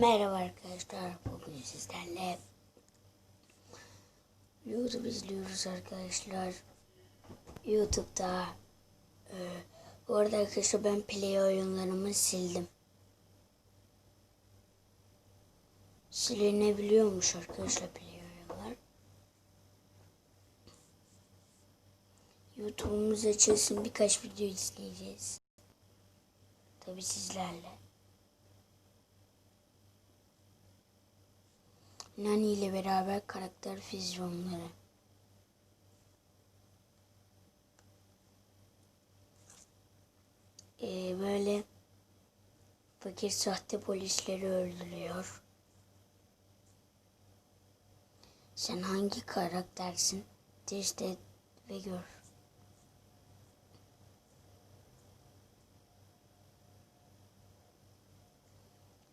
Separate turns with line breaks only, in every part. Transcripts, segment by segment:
Merhaba arkadaşlar. Bugün sizlerle YouTube izliyoruz arkadaşlar. YouTube'da e, bu arada arkadaşlar ben play oyunlarımı sildim. Silinebiliyormuş arkadaşlar play oyunlar. YouTube'umuz açılsın birkaç video izleyeceğiz. Tabi sizlerle. Nani ile beraber karakter füzyonları. Ee, böyle fakir sahte polisleri öldürüyor. Sen hangi karaktersin? Test et ve gör.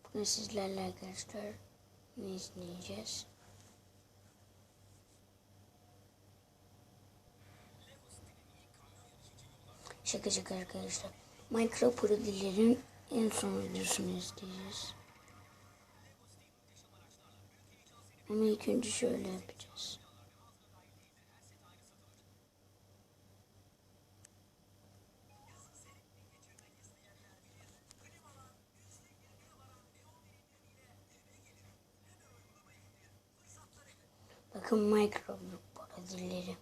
Bugün sizlerle arkadaşlar ne izleyeceğiz? Şaka şaka arkadaşlar. Minecraft parodilerin en son videosunu izleyeceğiz. Ama ilk önce şöyle yapacağız. Bakın Minecraft parodileri.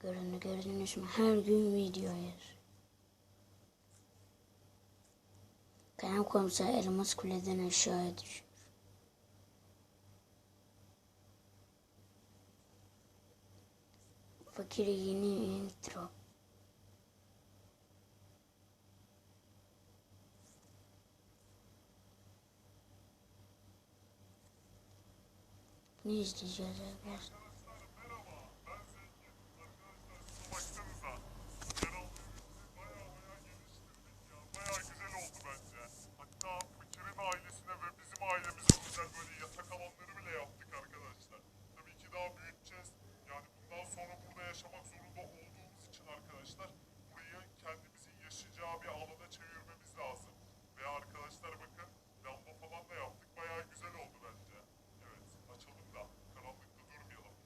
Görünü gördünüz mü? Her gün video yer. Kerem komiser elmas kuleden aşağıya düşüyor. Fakir yeni intro. Ne izleyeceğiz arkadaşlar?
Baksanıza. Yeraltımızı baya baya geliştirdik ya. Baya güzel oldu bence. Hatta Fakir'in ailesine ve bizim ailemize özel böyle yatak alanları bile yaptık arkadaşlar. Tabii ki daha büyüteceğiz. Yani bundan sonra burada yaşamak zorunda olduğumuz için arkadaşlar burayı kendimizin yaşayacağı bir alana çevirmemiz lazım. Ve arkadaşlar bakın lamba falan da yaptık. Baya güzel oldu bence. Evet açalım da karanlıkta durmayalım.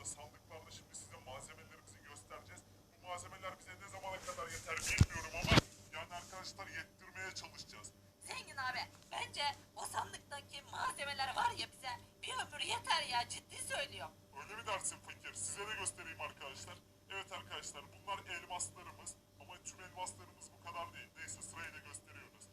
Arkadaşlar bu arada sandıklarda şimdi size malzemelerimizi göstereceğiz. Bu malzemeler bize ne zamana kadar yeter bilmiyorum ama yani arkadaşlar yettirmeye çalışacağız.
Zengin abi bence o sandıktaki malzemeler var ya bize bir ömür yeter ya ciddi söylüyorum.
Öyle mi dersin fakir? Size de göstereyim arkadaşlar. Evet arkadaşlar bunlar elmaslarımız ama tüm elmaslarımız bu kadar değil. Neyse sırayla gösteriyoruz.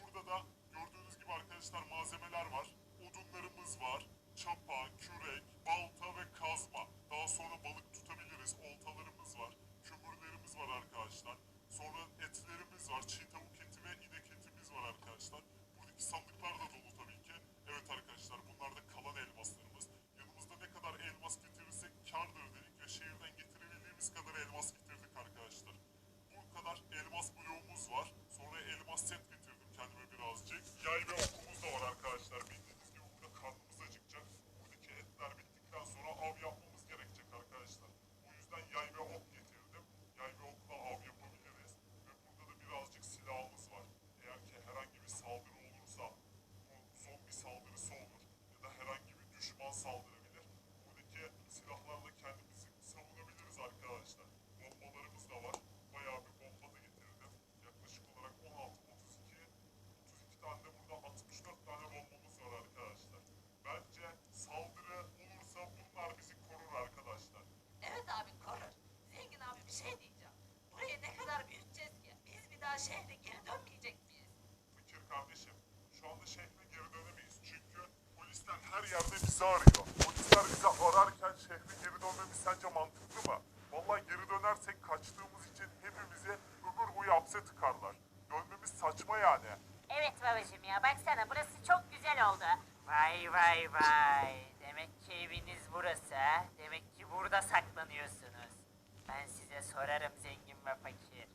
Burada da gördüğünüz gibi arkadaşlar malzemeler var. Odunlarımız var. Çapa, kürek, balta ve kazma. Daha sonra balık tutabiliriz. Oltalarımız var. Kömürlerimiz var arkadaşlar. Sonra etlerimiz var. Çiğ tavuk eti ve inek etimiz var arkadaşlar. Buradaki sandıklar da dolu tabii ki. Evet arkadaşlar bunlar da kalan elmaslarımız. Yanımızda ne kadar elmas getirirsek kardır dedik ve şehirden getirebildiğimiz kadar elmas getirdik arkadaşlar. Bu kadar elmas bloğumuz var. Sonra elmas set getirdim kendime birazcık. Yay ve okumuz da var arkadaşlar. Bildiğiniz gibi burada karnımız acıkacak. Buradaki etler bittikten sonra av yapmamız gerekecek arkadaşlar. Bu yüzden yay ve ok getirdim. Yay ve okla av yapabiliriz. Ve burada da birazcık silahımız var. Eğer ki herhangi bir saldırı olursa bu zombi saldırısı olur ya da herhangi bir düşman saldırabilir. Buradaki silahlarla kendimizi savunabiliriz arkadaşlar. Bombalarımız da var. Bayağı bir bomba da getirdim. Yaklaşık olarak 16, 32, 32 tane de burada 64 tane bombamız var arkadaşlar. Bence saldırı olursa bunlar bizi korur arkadaşlar.
Evet abi korur. Zengin abi bir şey diyeceğim. Burayı ne kadar büyüteceğiz ki? Biz bir daha şehre geri dönmeyecek miyiz?
Fikir kardeşim, şu anda şehre geri dönemeyiz. Çünkü polisler her yerde bizi arıyor. Polisler bizi ararken şehre geri dönmemiz sence mantıklı mı? Vallahi geri dönersek kaçtığımız için hepimizi ömür boyu hapse tıkarlar. Dönmemiz saçma yani.
Evet babacığım ya baksana burası çok güzel oldu. Vay vay vay. Demek ki eviniz burası ha? Demek ki burada saklanıyorsunuz. Ben size sorarım zengin ve fakir.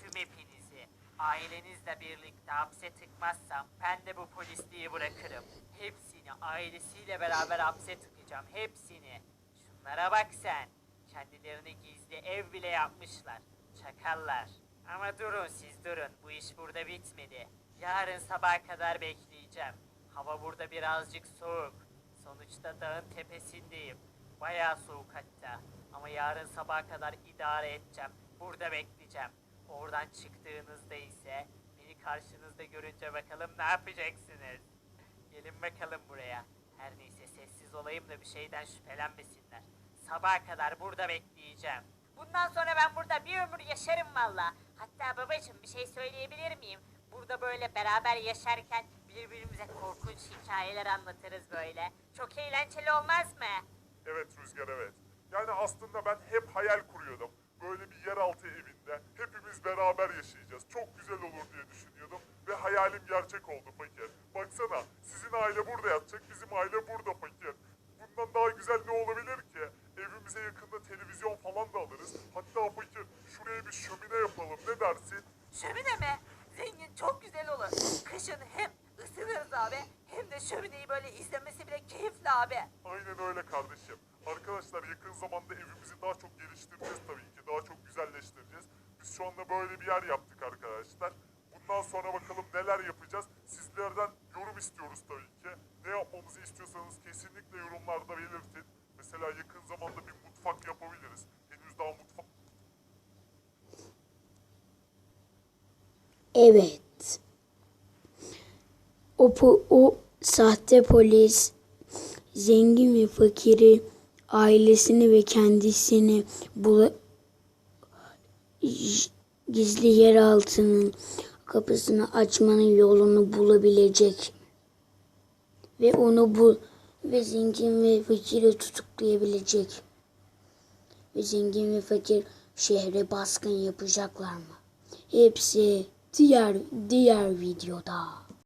Tüm hepinizi ailenizle birlikte hapse tıkmazsam ben de bu polisliği bırakırım. Hepsini ailesiyle beraber hapse tıkacağım. Hepsini. Şunlara bak sen. Kendilerine gizli ev bile yapmışlar. Çakallar. Ama durun siz durun. Bu iş burada bitmedi. Yarın sabaha kadar bekleyeceğim. Hava burada birazcık soğuk. Sonuçta dağın tepesindeyim. Bayağı soğuk hatta. Ama yarın sabaha kadar idare edeceğim. Burada bekleyeceğim. Oradan çıktığınızda ise beni karşınızda görünce bakalım ne yapacaksınız? Gelin bakalım buraya. Her neyse sessiz olayım da bir şeyden şüphelenmesinler. Sabaha kadar burada bekleyeceğim. Bundan sonra ben burada bir ömür yaşarım valla. Hatta babacığım bir şey söyleyebilir miyim? Burada böyle beraber yaşarken birbirimize korkunç hikayeler anlatırız böyle. Çok eğlenceli olmaz mı?
Evet Rüzgar evet. Yani aslında ben hep hayal kuruyordum. Böyle bir yeraltı evinde hepimiz beraber yaşayacağız. Çok güzel olur diye düşünüyordum. Ve hayalim gerçek oldu fakir. Baksana sizin aile burada yatacak, bizim aile burada fakir. Bundan daha güzel ne olabilir ki? Evimize yakında televizyon falan da alırız. Hatta fakir şuraya bir şömine yapalım ne dersin?
Şömine mi? Zengin çok güzel olur. Kışın hem ısınırız abi hem de şömineyi böyle izlemesi bile keyifli abi.
Aynen öyle kardeşim. Arkadaşlar yakın zamanda evimizi daha çok geliştireceğiz tabii ki. Daha çok güzelleştireceğiz. Biz şu anda böyle bir yer yaptık arkadaşlar. Bundan sonra bakalım neler yapacağız. Sizlerden yorum istiyoruz tabii ki. Ne yapmamızı istiyorsanız kesinlikle yorumlarda belirtin. Mesela yakın zamanda bir mutfak yapabiliriz. Henüz daha mutfak
Evet. O, o sahte polis zengin ve fakiri ailesini ve kendisini bula gizli yeraltının kapısını açmanın yolunu bulabilecek ve onu bu ve zengin ve fakiri tutuklayabilecek ve zengin ve fakir şehre baskın yapacaklar mı? Hepsi diğer diğer videoda.